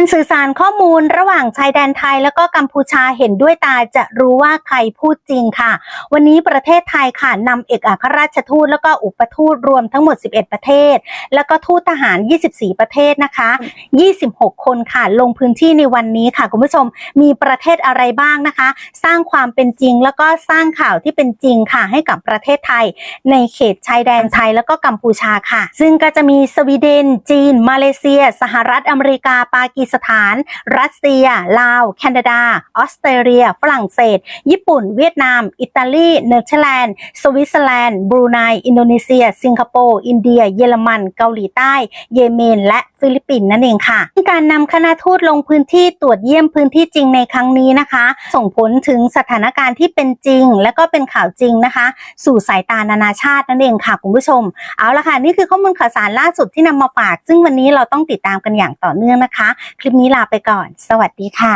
สื่อสารข้อมูลระหว่างชายแดนไทยแล้วก็กัมพูชาเห็นด้วยตาจะรู้ว่าใครพูดจริงค่ะ วันนี้ประเทศไทยค่ะนำเอกอัครราชทูตแล้วก็อุปทูตรวมทั้งหมด 11 ประเทศ แล้วก็ทูตทหาร 24 ประเทศนะคะ 26 คนค่ะลงพื้นที่ในวันนี้ค่ะ คุณผู้ชมมีประเทศอะไรบ้างนะคะ สร้างความเป็นจริงแล้วก็สร้างข่าวที่เป็นจริงค่ะ ให้กับประเทศไทย ในเขตชายแดนไทยแล้วก็กัมพูชาค่ะ ซึ่งก็จะมีสวีเดน จีน มาเลเซีย สหรัฐอเมริกาปากีสถาน รัสเซีย ลาว แคนาดา ออสเตรเลีย ฝรั่งเศส ญี่ปุ่น เวียดนาม อิตาลี เนเธอร์แลนด์ สวิตเซอร์แลนด์ บรูไน อินโดนีเซีย สิงคโปร์ อินเดีย เยอรมัน เกาหลีใต้ เยเมน และฟิลิปปินส์นั่นเองค่ะ การนำคณะทูตลงพื้นที่ตรวจเยี่ยมพื้นที่จริงในครั้งนี้นะคะ ส่งผลถึงสถานการณ์ที่เป็นจริง และก็เป็นข่าวจริงนะคะ สู่สายตานานาชาตินั่นเองค่ะคุณผู้ชม เอาละค่ะ นี่คือข้อมูลข่าวสารล่าสุดที่นำมาฝาก ซึ่งวันนี้เราต้องติดตามกันอย่างต่อเนื่องนะคะคลิปนี้ลาไปก่อน สวัสดีค่ะ